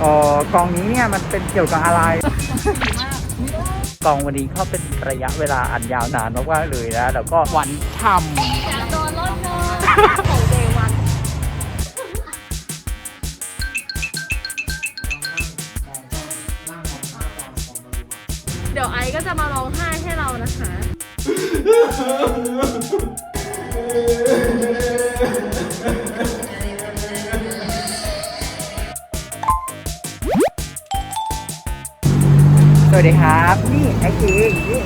เอ่อกองนี้เนี่ยมันเป็นเกี่ยวกับอะไร กองวันนี้เขาเป็นระยะเวลาอันยาวนานมากๆเลยนะ แล้วก็วันช่โดนรถเธอของเดวันเดี๋ยวไอซ์ก็จะมาร้องไห้ให้เรานะคะำ สวัสดีครับ นี่ไอเองนี่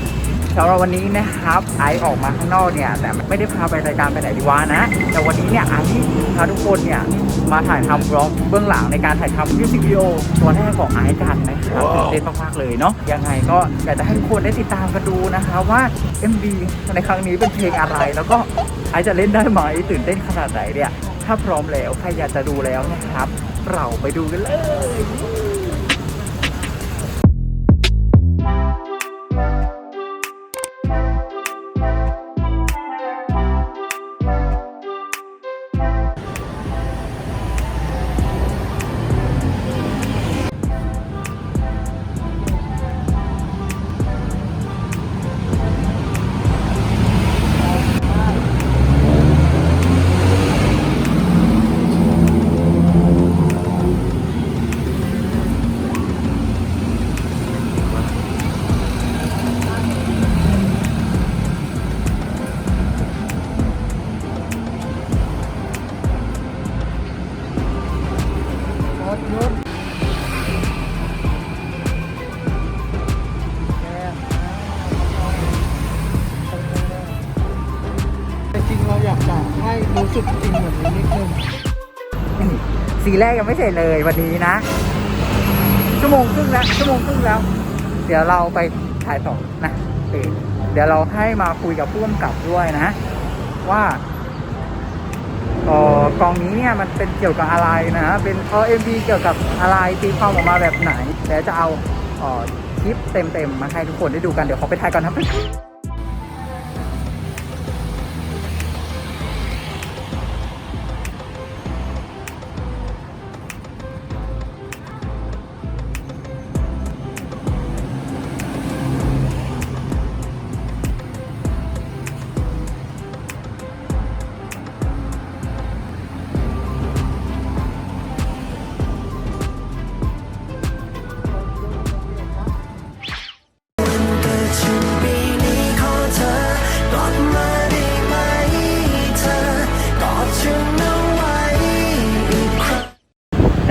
สำหรับวันนี้นะครับไอออกมาข้างนอกเนี่ย แต่ไม่ได้พาไปรายการไปไหนดีวะนะ แต่วันนี้เนี่ยไอพาทุกคนเนี่ยมาถ่ายทำบล็อกเบื้องหลังในการถ่ายทำมิวสิกวิดีโอตัวแรกของไอกันนะครับตื่นเต้นมากๆเลยเนาะยังไงก็อยากจะให้ทุกคนได้ติดตามกันดูนะคะว่า MV ในครั้งนี้เป็นเพลงอะไร แล้วก็ไอจะเล่นได้ไหมตื่นเต้นขนาดไหนเนี่ยถ้าพร้อมแล้วใครอยากจะดูแล้วนะครับเราไปดูกันเลย แรกยังไม่เสร็จเลยวันนี้นะ ชั่วโมงครึ่งแล้วชั่วโมงครึ่งแล้ว เดี๋ยวเราไปถ่ายต่อนะเดี๋ยวเราให้มาคุยกับผู้กำกับด้วยนะ ว่าออกองนี้เนี่ยมันเป็นเกี่ยวกับอะไรนะเป็นเออเอ็มบีเกี่ยวกับอะไรตีความออกมาแบบไหนเดี๋ยวจะเอาออคลิปเต็มๆมาให้ทุกคนได้ดูกันเดี๋ยวเขาไปถ่ายก่อนนะปี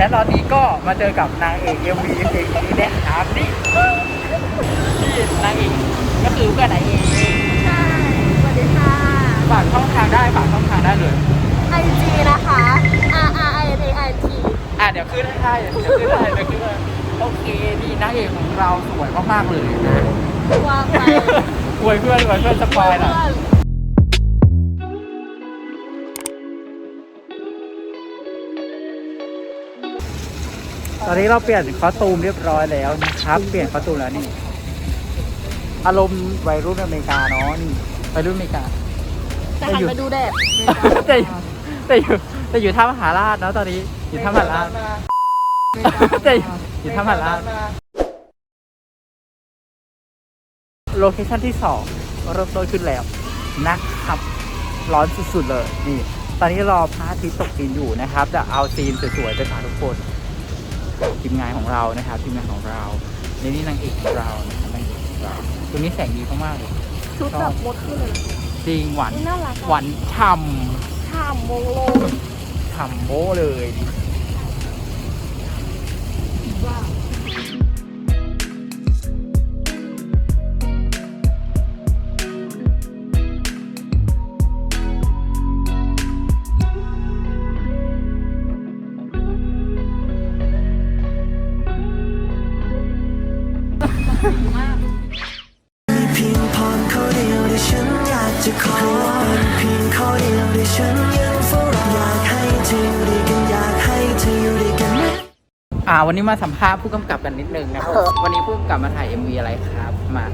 และตอนนี้ก็มาเจอกับนางเอกเอ็มวีเพลงนี้นะครับนี่นี่นางเอกก็คือเพื่อนนางเอกใช่สวัสดีค่ะฝากช่องทางได้ฝากช่องทางได้เลยไอจีนะคะ R R I N A I T อะเดี๋ยวขึ้นให้เดี๋ยวขึ้นให้เดี๋ยวขึ้นให้โอเคดีนางเอกของเราสวยมากๆเลยนะวางไปอวยเพื่อนอวยเพื่อนสปอยหน่อ ตอนนี้เราเปลี่ยนคอสตูมเรียบร้อยแล้วนะครับ เปลี่ยนคอสตูมแล้วนี่อารมณ์วัยรุ่นอเมริกาเนาะนี่วัยรุ่นอเมริกาจะหันไปดูแดดแต่อยู่แต่อยู่แต่อยู่ท่ามหาราชเนาะตอนนี้อยู่ท่ามหาราชแต่อยู่อยู่ท่ามหาราชโลเคชั่นที่สองเริ่มต้นขึ้นแล้วนะครับ ร้อนสุดๆเลยนี่ ตอนนี้รอพระอาทิตย์ตกดินอยู่นะครับ จะเอาซีนสวยๆไปฝากทุกคน ทีมงานของเรานะครับทีมงานของเราในนี่นางเอกของเรานะครับนางเอกของเราตัวนี้แสงดีมากๆเลยชุดแบบมดขึ้นเลยนะจริงหวานนี่น่ารักหวานฉ่ำข้ามมงลงทำโบ้เลยอ่า วันนี้มาสัมภาษณ์ผู้กำกับกันนิดนึงนะครับ วันนี้ผู้กำกับมาถ่าย MV อะไรครับ มา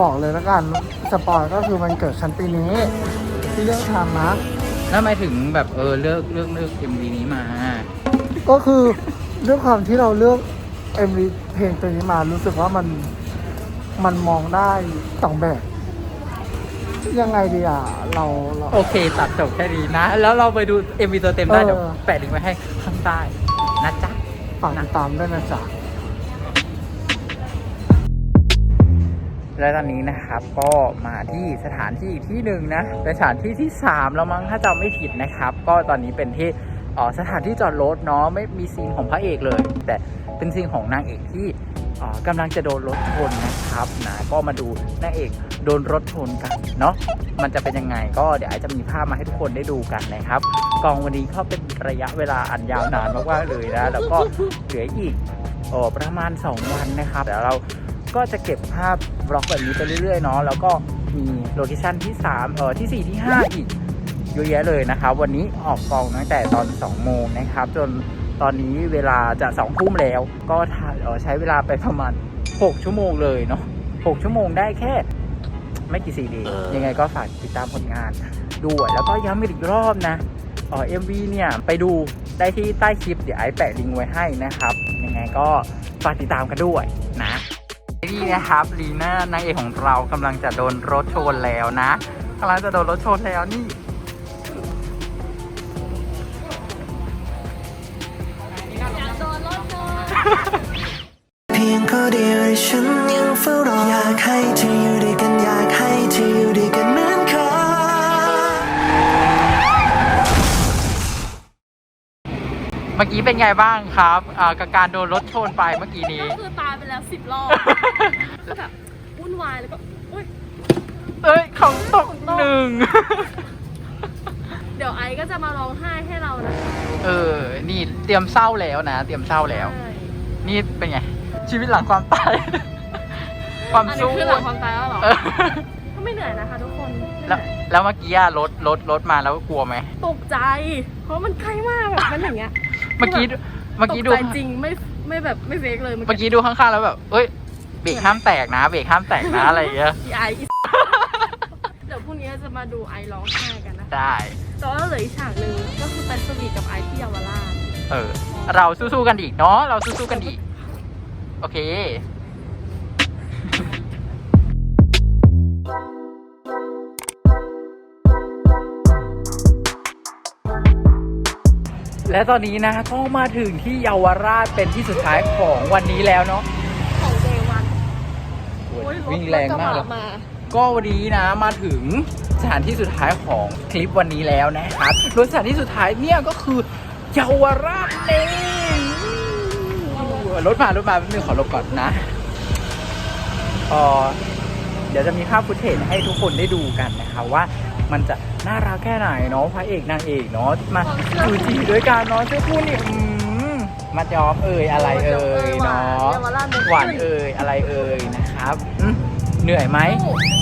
บอกเลยแล้วกันสปอยก็คือมันเกิดคันปีนี้ ที่เลือกทำนะ แล้วทำไมถึงแบบเออเลือกเลือกเลือก MV นี้มา ก็คือด้วยความที่เราเลือกเอ็มวีเพลงตัวนี้มารู้สึกว่ามันมันมองได้สองแบบ ยังไงดีอะ เราเรา โอเค ตัดจบแค่นี้นะ แล้วเราไปดู MV ตัวเต็มได้เออเดี๋ยวแปะลิงก์ไว้ให้ข้างใต้นะจ๊ะ ฝากติดตามด้วยนะจ๊ะและตอนนี้นะครับก็มาที่สถานที่อีกที่หนึ่งนะเป็นสถานที่ที่3แล้วมั้งถ้าจำไม่ผิดนะครับ ก็ตอนนี้เป็นที่ออสถานที่จอดรถเนาะไม่มีซีนของพระเอกเลย แต่เป็นซีนของนางเอกที่ กำลังจะโดนรถชนนะครับนะก็มาดูนางเอกโดนรถชนกันเนาะมันจะเป็นยังไงก็เดี๋ยวไอจะมีภาพมาให้ทุกคนได้ดูกันนะครับ กองวันนี้ก็เป็นระยะเวลาอันยาวนานมากๆเลยนะแล้วก็เหลืออีกออประมาณ 2 วันนะครับเดี๋ยวเราก็จะเก็บภาพบล็อกแบบนี้ไปเรื่อยๆเนาะแล้วก็มีโลเคชั่นที่3เออที่4ที่5อีกเยอะแยะเลยนะครับ วันนี้ออกกองตั้งแต่ตอน 2 โมงนะครับ จน ตอนนี้เวลาจะ2ทุ่มแล้ว ก็ถ่ายเอ่อใช้เวลาไปประมาณ 6 ชั่วโมงเลยเนาะ6ชั่วโมงได้แค่ ไม่กี่ซีดียังไงก็ฝากติดตามผลงานด้วยแล้วก็ย้ำกันอีกรอบนะเออ MV เนี่ย ไปดูได้ที่ใต้คลิป เดี๋ยวไอ้แปะลิงก์ไว้ให้นะครับ ยังไงก็ฝากติดตามกันด้วยนะนี่นะครับลีน่านางเอกของเรากำลังจะโดนรถชนแล้วนะกำลังจะโดนรถชนแล้วนี่ เพียงข้อเดียวที่ฉันยังเฝ้ารออยากให้เธออยู่ด้วยกันอยากให้เธออยู่ด้วยกันเหมือนเคย เมื่อกี้เป็นไงบ้างครับอ่ากับการโดนรถชนไปเมื่อกี้นี้ ก็คือตายไปแล้วสิบรอบก็แบบวุ่นวายแล้วก็อุ้ยเอ้ยของตกหนึ่ง เดี๋ยวไอซ์ก็จะมาร้องไห้ให้เรานะเออ นี่เตรียมเศร้าแล้วนะ เตรียมเศร้าแล้ว ใช่ นี่เป็นไง ชีวิตหลังความตาย ความอันนี้สู้คือหลังความตายแล้วเหรอ เออก็ไม่เหนื่อยนะคะทุกคนไม่เหแล้วนื่อยแล้วเมื่อกี้อะรถรถรถมาแล้วกลัวไหม ตกใจ เพราะมันใกล้มากแบบมันอย่างเงี้ยเมื่อกี้เมื่อกี้ดูตใจจริงไม่ไม่แบบไม่เฟกเลยเมื่อกี้ดูข้างๆแล้วแบบ เอ้ย เบรกห้ามแตกนะ เบรกห้ามแตกนะอะไรอย่างเงี้ย อีไออี เดี๋ยวพรุ่งนี้จะมาดูไอร้องไห้กันนะคะได้ แต่ว่าเหลืออีกฉากหนึ่งก็คือเป็นสวีทกับไอที่เยาวราชเออ เราสู้ๆกันอีกเนาะเราสู้ๆกันอีก โอเคและตอนนี้นะก็มาถึงที่เยาวราชเป็นที่สุดท้ายของวันนี้แล้วเนาะของเดวันโอ้ยโอ้ยรถวิ่งแรงมากรเลถยกระบะมาก็วันนี้นะมาถึงสถานที่สุดท้ายของคลิปวันนี้แล้วนะครับโดยสถานที่สุดท้ายเนี่ยก็คือ เยาวราชเองรถมารถมาแป๊บนึงขอหลบก่อนนะเออเดี๋ยวจะมีภาพฟุตเทจให้ทุกคนได้ดูกันนะคะว่ามันจะน่ารักแค่ไหนเนาะพระเอกนางเอกเนาะมาจูจีด้วยกันเนาะเจ้าคู่นี่อืมมัดย้อมเอ่ยอะไรเอ่ยเนาะเยาวราชหวานเอ่ยอะไรเอ่ยนะครับอืม เหนื่อยไหม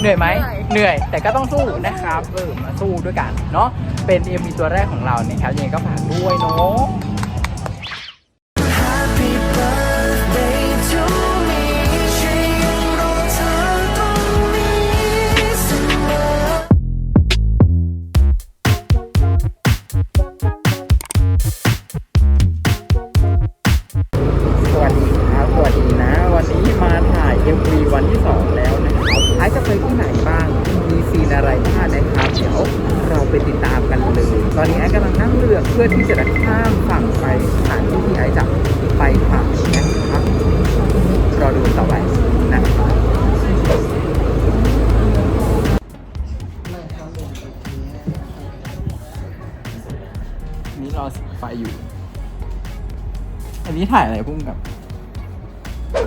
เหนื่อยไหมเหนื่อย แต่ก็ต้องสู้นะครับเออมาสู้ด้วยกันเนาะเป็นเอ็มีตัวแรกของเรานะครับยังไงก็ฝากด้วยเนาะ ไปติดตามกันเลย ตอนนี้ไอซ์กำลังนั่งเรือเพื่อที่จะข้ามฝั่งไปสถานที่ที่ไอซ์จะไปถ่ายนะครับรอดูต่อไปนะครับนี่รอไฟอยู่ อันนี้ถ่ายอะไรพุ่งกับ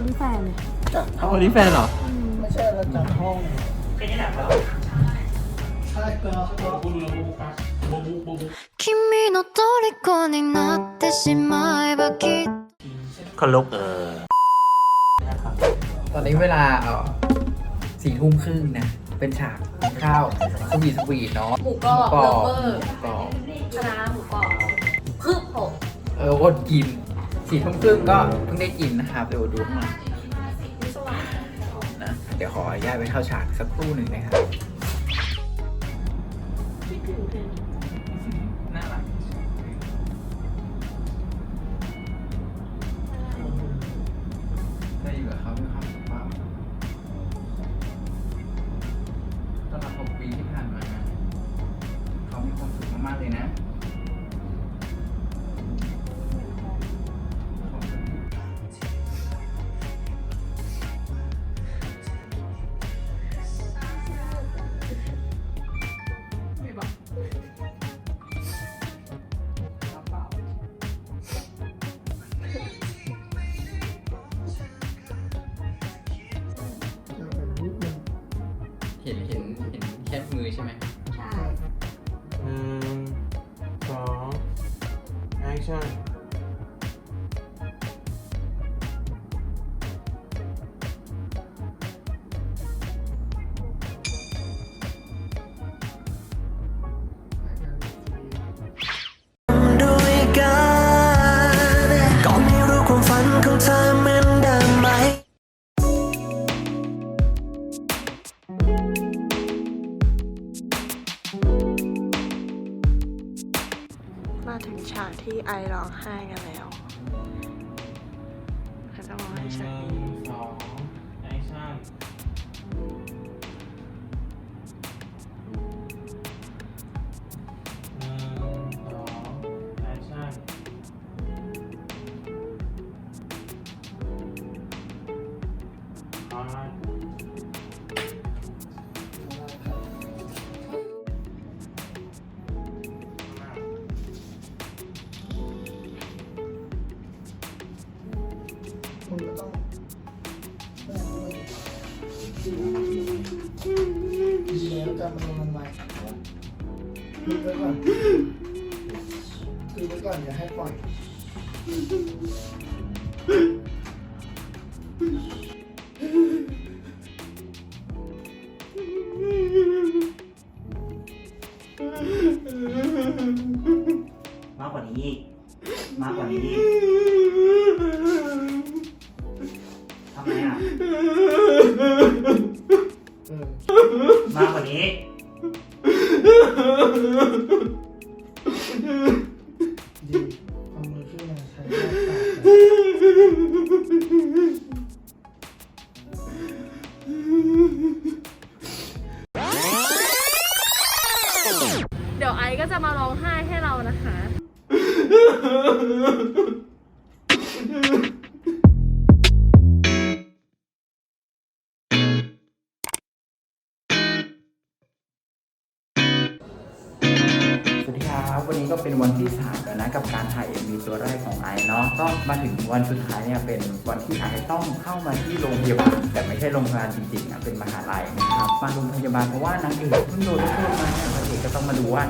นี่แฟนเอาอันนี้แฟนเหรอ ไม่ใช่เราจัดห้อง 君の虜になってしまえばきっと คนลุกตอนนี้เวลาเออสี่ทุ่มครึ่งนะ เป็นฉากกินข้าวสวีทสวีทเนาะ หมูกรอบ หมูกรอบ เลิฟเวอร์ หมูกรอบ คณะหมูกรอบพึบหก เอออดกินสี่ทุ่มครึ่งก็เพิ่งได้กินนะครับ เดี๋ยวดูข้างหลังนะ เดี๋ยวขออนุญาตไปเข้าฉากสักครู่หนึ่งนะครับ คิ ห็นเห็นเห็นแค่มือใช่ไหมใช่ หนึ่งสองแอคชั่น ที่ไอร้องไห้กันแล้วเขาจะร้องให้นึ่งฉากนี้ คุณก็ต้องดีแล้วจำมันลงมันไว้ดูไปก่อนดูไปก่อนอย่าให้ปล่อยมากกว่านี้อีกมากกว่านี้อีก มากกว่านี้ ดีเอามือขึ้นมาใช้รอบปากนะเดี๋ยวไอก็จะมาร้องไห้ให้เรานะคะ วันนี้ก็เป็นวันที่สามแล้วนะกับการถ่าย MV ตัวแรกของไอเนาะก็มาถึงวันสุดท้ายเนี่ยเป็นวันที่ไอต้องเข้ามาที่โรงพยาบาลแต่ไม่ใช่โรงพยาบาลจริงๆนะเป็นมหาลัยนะครับมาโรงพยาบาลเพราะว่านางเอกเพิ่งโดนลูกโทษมาเนี่ยพระเอกก็ต้องมาดูว่า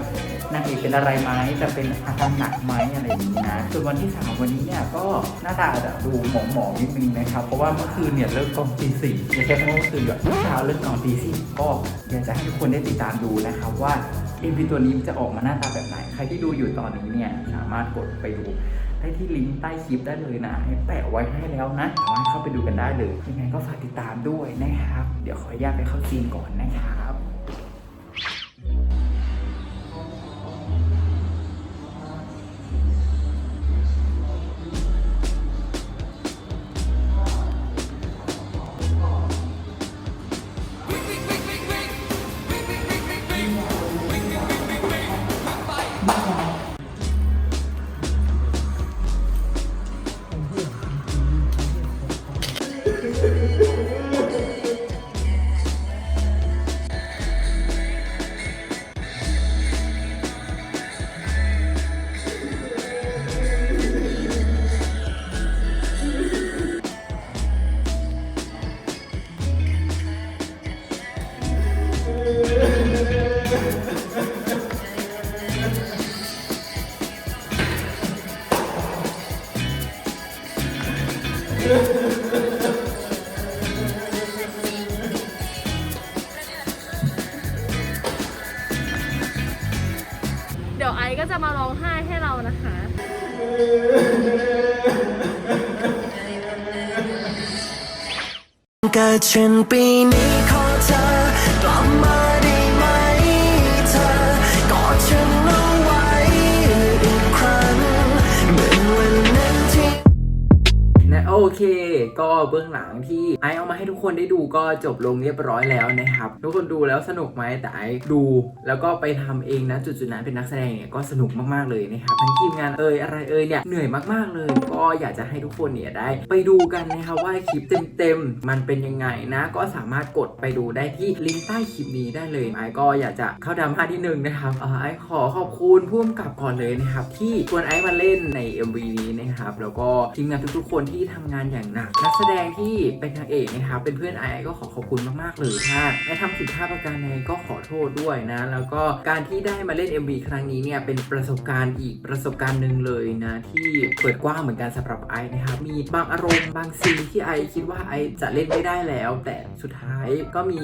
นางเอกเป็นอะไรไหมจะเป็นอาการหนักไหมอะไรอย่างนี้นะส่วนวันที่สามวันนี้เนี่ยก็หน้าตาจะดูหมองหมองๆนิดนึงนะครับเพราะว่าเมื่อคืนเนี่ยเลิกกองตีสี่ไม่ใช่เพราะว่าเมื่อคืนแบบเช้าเลิกกองตีสี่ก็อยากจะให้ทุกคนได้ติดตามดูนะครับว่า MV ตัวนี้จะออกมาหน้าตาแบบไหน ใครที่ดูอยู่ตอนนี้เนี่ยสามารถกดไปดูได้ที่ลิงก์ใต้คลิปได้เลยนะให้แปะไว้ให้แล้วนะสามารถเข้าไปดูกันได้เลยยังไงก็ฝากติดตามด้วยนะครับ เดี๋ยวขออนุญาตไปเข้าซีนก่อนนะครับ เเกิดฉันปีนี้ขอเธอ โอเค ก็เบื้องหลังที่ไอเอามาให้ทุกคนได้ดูก็จบลงเรียบร้อยแล้วนะครับ ทุกคนดูแล้วสนุกไหมแต่ไอดูแล้วก็ไปทำเองนะจุดๆนั้นเป็นนักแสดงเนี่ยก็สนุกมากๆเลยนะครับทั้งทีมงานเอ่ยอะไรเอ่ยเนี่ยเหนื่อยมากๆเลย ก็อยากจะให้ทุกคนเนี่ยได้ ไปดูกันนะครับว่าคลิปเต็มๆมันเป็นยังไงนะ ก็สามารถกดไปดูได้ที่ลิงก์ใต้คลิปนี้ได้เลยไอก็อยากจะเข้าดราม่าที่หนึ่งนะครับไอขอขอบคุณผู้กำกับก่อนเลยนะครับที่ชวนไอมาเล่นใน MV นี้นะครับแล้วก็ทีมงานทุกๆคนที่ทำำงานอย่างหนัก นักแสดงที่เป็นนางเอกนะครับเป็นเพื่อนไอก็ขอขอบคุณมากๆเลยถ้าไอทำผิดพลาดประการใดก็ขอโทษด้วยนะ แล้วก็การที่ได้มาเล่น MV ครั้งนี้เนี่ยเป็นประสบการณ์อีกประสบการณ์หนึ่งเลยนะ ที่เปิดกว้างเหมือนกันสำหรับไอนะครับมีบางอารมณ์บางซีนที่ไอคิดว่าไอจะเล่นไม่ได้แล้ว แต่สุดท้ายก็มี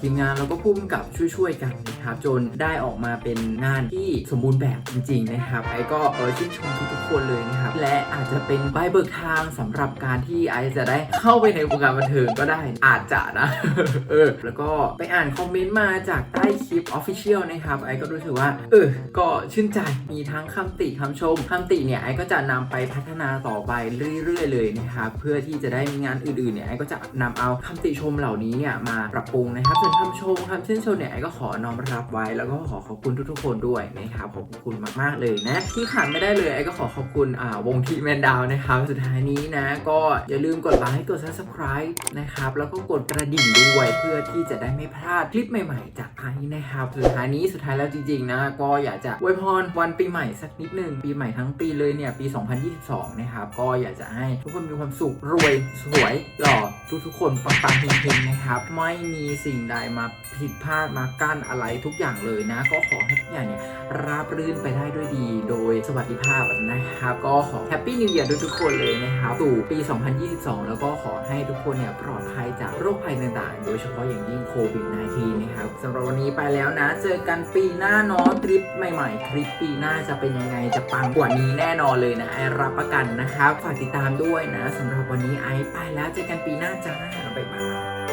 ทีมงานแล้วก็พุ่มกับช่วยๆกันนะครับจนได้ออกมาเป็นงานที่สมบูรณ์แบบจริง ๆ นะครับไอก็ชื่นชมทุกๆคนเลยนะครับและอาจจะเป็นใบเบิกทางสำหรับการที่ไอซ์จะได้เข้าไปในวงการบันเทิงก็ได้อาจจะนะเออแล้วก็ไปอ่านคอมเมนต์มาจากใต้คลิป Official นะครับไอซ์ก็รู้สึกว่าเออก็ชื่นใจมีทั้งคำติคำชมคำติเนี่ยไอซ์ก็จะนำไปพัฒนาต่อไปเรื่อยๆ เลยนะครับเพื่อที่จะได้มีงานอื่นๆเนี่ยไอซ์ก็จะนำเอาคำติชมเหล่านี้เนี่ยมาปรับปรุงนะครับส่วนคำชมคำชื่นชมเนี่ยไอซ์ก็ขอน้อมรับไว้ แล้วก็ขอขอบคุณทุกๆคนด้วยนะครับขอบคุณมากๆเลยนะที่ขาดไม่ได้เลยไอซ์ก็ขอขอบคุณอ่าวงทีแมนดาวนะครับสุดท้ายนี้นะก็อย่าลืมกดไลค์กด subscribe นะครับ แล้วก็กดกระดิ่งด้วยเพื่อที่จะได้ไม่พลาดคลิปใหม่ๆ จากไอนะครับสุดท้ายนี้สุดท้ายแล้วจริงๆนะก็อยากจะอวยพรวันปีใหม่สักนิดหนึ่งปีใหม่ทั้งปีเลยเนี่ยปี 2022 นะครับก็อยากจะให้ทุกคนมีความสุขรวยสวยหล่อทุกๆคนปังๆเฮงๆนะครับ ไม่มีสิ่งใดมาผิดพลาดมากั้นอะไรทุกอย่างเลยนะ ก็ขอให้ทุกอย่างเนี่ยราบรื่นไปได้ด้วยดี โดยสวัสดิภาพนะครับ ก็ขอแฮปปี้นิว e a ร์ทุกๆคนเลยนะครับสู่ปี2022 แล้วก็ขอให้ทุกคนเนี่ยปลอดภัยจากโรคภัยต่างๆ โดยเฉพาะอย่างยิ่งโควิด -19 นะครับสำหรับวันนี้ไปแล้วนะ เจอกันปีหน้าเนาะทริปใหม่ๆ ทริปปีหน้าจะเป็นยังไงจะปังกว่านี้แน่นอนเลยนะไอรับประกันนะครับ ฝากติดตามด้วยนะสำหรับวันนี้ไอไปแล้วเจอกันปีหน้าจ้าบ๊ายบาย